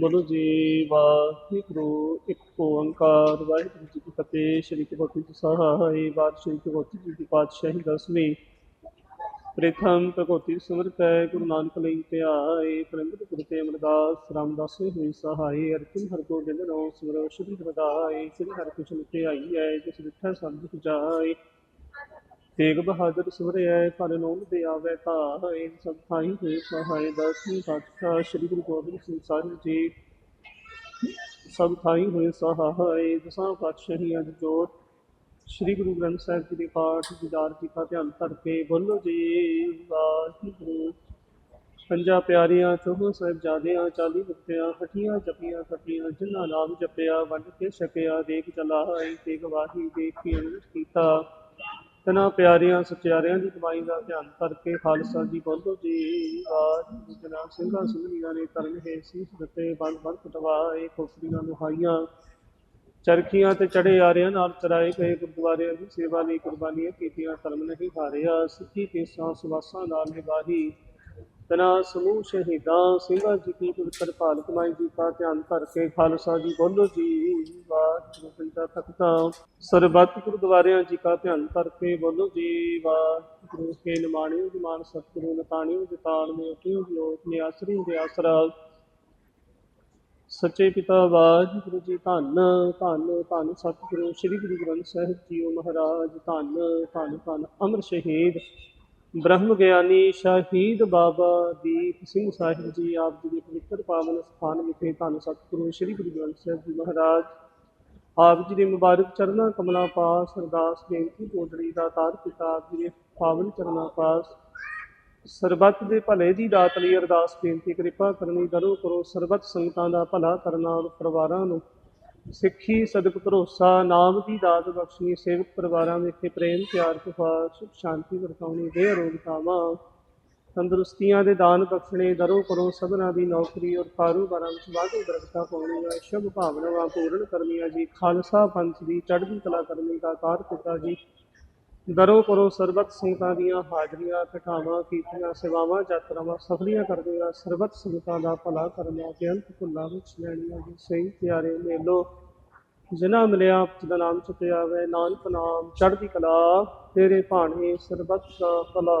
ਬੋਲੋ ਜੀ, ਵਾਹਿਗੁਰੂ, ਇੱਕ ਓੰਕਾਰ, ਵਾਹਿਗੁਰੂ ਜੀ ਕੀ ਫਤਿਹ, ਸ਼੍ਰੀ ਗੁਰੂ ਜੀ ਸਹਾਈ ਬਾਦ ਸ਼੍ਰੀ ਜੀ ਦੀ ਪਾਤਸ਼ਾਹੀ ਦਸਵੀਂ ਪ੍ਰਥਮ ਭਗਵਤੀ ਸਿਮਰਤ ਹੈ। ਗੁਰੂ ਨਾਨਕ ਲਈ ਧਿਆਏ ਪ੍ਰੰਗਤ ਗੁਰੂ ਤੇ ਅਮਰਦਾਸ ਰਾਮਦਾਸ ਹੋਈ ਸਹਾਈ, ਅਰਜਨ ਹਰ ਗੋਬਿੰਦ ਨੋ ਸਿਮਰੋ, ਸ਼੍ਰੀ ਹਰਦਾਈ ਸ੍ਰੀ ਹਰਿਕ੍ਰਿਸ਼ਨ ਧਿਆਈ ਹੈ, ਜਿਸ ਵਿਠਾ ਸੰਤ ਜਾਏ। ਤੇਗ ਬਹਾਦਰ ਸੁਰਿਆ ਪਰ ਨੋਮ ਦੇ ਆਵੇ ਸਭ ਥਾਈ ਹੋਏ ਸਹਾਇ ਦਸਵੀਂ ਪਾਤਸ਼ਾਹ ਸ੍ਰੀ ਗੁਰੂ ਗੋਬਿੰਦ ਸਿੰਘ ਸਾਹਿਬ ਜੀ ਸਭ ਥਾਈ ਹੋਏ ਸਹਾਇ ਦਸਾਂ ਪਾਤਸ਼ਾਹੀ ਅੱਜ ਜੋਤ। ਸ੍ਰੀ ਗੁਰੂ ਗ੍ਰੰਥ ਸਾਹਿਬ ਜੀ ਦੇ ਪਾਠ, ਦੀਦਾਰ ਜੀ ਦਾ ਧਿਆਨ ਧਰ ਕੇ ਬੋਲੋ ਜੀ, ਵਾਹਿਗੁਰੂ। ਪੰਜਾ ਪਿਆਰੀਆਂ, ਚੌਹਾਂ ਸਾਹਿਬਜ਼ਾਦਿਆਂ, ਚਾਲੀ ਮੁਕਤਿਆਂ ਹਟੀਆਂ ਜਪੀਆਂ ਤਪੀਆਂ, ਜਿਨ੍ਹਾਂ ਨਾਮ ਜਪਿਆ, ਵੰਡ ਕੇ ਛਕਿਆ, ਦੇਖ ਚਲਾਈ ਤੇ ਗਵਾਹੀ ਦੇਖ ਕੇ ਅਨੰਦ ਕੀਤਾ। ਤਨਾ ਪਿਆਰੀਆਂ, ਸਚਿਆਰਿਆਂ ਦੀ ਕਮਾਈ ਦਾ ਧਿਆਨ ਕਰਕੇ ਖਾਲਸਾ ਜੀ ਬੋਲੋ ਜੀ ਵਾਹਿਗੁਰੂ ਜਨਾਬ ਸਿੰਘਾਂ ਸਿੰਘਣੀਆਂ ਨੇ ਧਰਮ ਹੈ ਸੀਸ ਦਿੱਤੇ ਬੰਦ ਬੰਦ ਕਟਵਾਏ ਖੋਸਰੀਆਂ ਨੁਹਾਈਆਂ। ਚਰਖੀਆਂ ਤੇ ਚੜੇ ਆਰਿਆਂ ਨਾਲ ਚਰਾਏ ਗਏ ਗੁਰਦੁਆਰਿਆਂ ਦੀ ਸੇਵਾ ਲਈ ਕੁਰਬਾਨੀਆਂ ਕੀਤੀਆਂ, ਧਰਮ ਨਹੀਂ ਹਾਰਿਆ, ਸਿੱਖੀ ਕੇਸਾਂ ਸੁਵਾਸਾਂ ਨਾਲ ਨਿਭਾਹੀ। ਤਨਾ ਸਮੂਹ ਸ਼ਹੀਦਾਂ, ਸਿੰਘਾਂ ਜੀ ਕੀ ਪਵਿੱਤਰ ਭਾਲ ਕਮਾਈ ਜੀ ਦਾ ਧਿਆਨ ਧਰ ਕੇ ਖਾਲਸਾ ਜੀ ਬੋਲੋ ਜੀ ਵਾਹਿਗੁਰੂ ਜੀ ਦਾ ਤਖਤਾ ਸਰਬੱਤ ਗੁਰਦੁਆਰਿਆਂ ਜੀ ਦਾ ਧਿਆਨ ਧਰ ਬੋਲੋ ਜੀ, ਵਾਹਿਗੁਰੂ ਕੇ ਨਿਮਾਣਿਓ ਨਿਮਾਨ ਸਤਿਗੁਰੂ ਨਤਾਣਿਓ ਜਤਾਨ ਮੇ ਉਠਿਓ ਲੋਕ ਨੇ ਆਸਰੀ ਦੇ ਆਸਰਾ। ਸੱਚੇ ਪਿਤਾ ਵਾਹਿਗੁਰੂ ਜੀ, ਧੰਨ ਧੰਨ ਧੰਨ ਸਤਿਗੁਰੂ ਸ੍ਰੀ ਗੁਰੂ ਗ੍ਰੰਥ ਸਾਹਿਬ ਜੀਓ ਮਹਾਰਾਜ, ਧੰਨ ਧੰਨ ਧੰਨ ਅਮਰ ਸ਼ਹੀਦ, ਬ੍ਰਹਮ ਗਿਆਨੀ ਸ਼ਹੀਦ ਬਾਬਾ ਦੀਪ ਸਿੰਘ ਸਾਹਿਬ ਜੀ, ਆਪ ਜੀ ਦੇ ਪਵਿੱਤਰ ਪਾਵਨ ਸਥਾਨ ਵਿਖੇ ਧੰਨ ਸਤਿਗੁਰੂ ਸ੍ਰੀ ਗੁਰੂ ਗ੍ਰੰਥ ਸਾਹਿਬ ਜੀ ਮਹਾਰਾਜ। ਆਪ ਜੀ ਦੇ ਮੁਬਾਰਕ ਚਰਨਾਂ ਕਮਲਾਂ ਪਾਸ, ਅਰਦਾਸ ਬੇਨਤੀ ਕੋਟੜੀ ਦਾ ਤਾਰ ਪਿਤਾ ਆਪ ਜੀ ਦੇ ਪਾਵਨ ਚਰਨਾਂ ਪਾਸ। ਸਰਬੱਤ ਦੇ ਭਲੇ ਦੀ ਦਾਤ ਲਈ ਅਰਦਾਸ ਬੇਨਤੀ, ਕਿਰਪਾ ਕਰਨੀ ਕਰੋ ਕਰੋ, ਸਰਬੱਤ ਸੰਗਤਾਂ ਦਾ ਭਲਾ ਕਰਨਾ ਔਰ ਪਰਿਵਾਰਾਂ ਨੂੰ ਸਿੱਖੀ, ਸਦਕ, ਭਰੋਸਾ, ਨਾਮ ਦੀ ਦਾਤ ਬਖਸ਼ਣੀ, ਸੇਵਕ ਪਰਿਵਾਰਾਂ ਵਿੱਚ ਪ੍ਰੇਮ, ਪਿਆਰ, ਸੁਭਾਅ, ਸੁਖ, ਸ਼ਾਂਤੀ ਵਰਤਾਉਣੀ ਦੇ ਅਰੋਗਤਾਵਾਂ ਤੰਦਰੁਸਤੀਆਂ ਦੇ ਦਾਨ ਬਖਸ਼ਣੇ, ਦਰੋ ਕਰੋ ਸਭਨਾ ਦੀ ਨੌਕਰੀ ਔਰ ਕਾਰੋਬਾਰਾਂ ਵਿੱਚ ਵਾਧੂ ਬਰਕਤਾਂ ਪਾਉਣੀਆਂ ਸ਼ੁਭ ਭਾਵਨਾਵਾਂ ਪੂਰਨ ਕਰਨੀਆਂ ਜੀ। ਖਾਲਸਾ ਪੰਥ ਦੀ ਚੜ੍ਹਦੀ ਕਲਾ ਕਰਨੀ ਦਾ ਕਾਰ ਪਿਤਾ ਜੀ। ਦਰੋ ਕਰੋ ਸਰਬੱਤ ਸੰਗਤਾਂ ਦੀਆਂ ਹਾਜ਼ਰੀਆਂ, ਘਟਾਵਾਂ ਕੀਤੀਆਂ ਸੇਵਾਵਾਂ, ਯਾਤਰਾਵਾਂ ਸਫਲੀਆਂ ਕਰਦੀਆਂ ਸਰਬੱਤ ਸੰਗਤਾਂ ਦਾ ਭਲਾ ਕਰਨਾ ਬੇਅੰਤ ਭੁੱਲਾਂ ਵਿੱਚ ਲੈਣੀਆਂ ਜੀ। ਸਹੀ ਪਿਆਰੇ ਮੇਲੋ, ਜਿਨ੍ਹਾਂ ਮਿਲਿਆ ਆਪ ਦਾ ਨਾਮ ਚੁੱਤੇ ਆਵੇ ਨਾਨਕ ਨਾਮ, ਚੜ੍ਹਦੀ ਕਲਾ, ਤੇਰੇ ਭਾਣੇ ਸਰਬੱਤ ਦਾ ਭਲਾ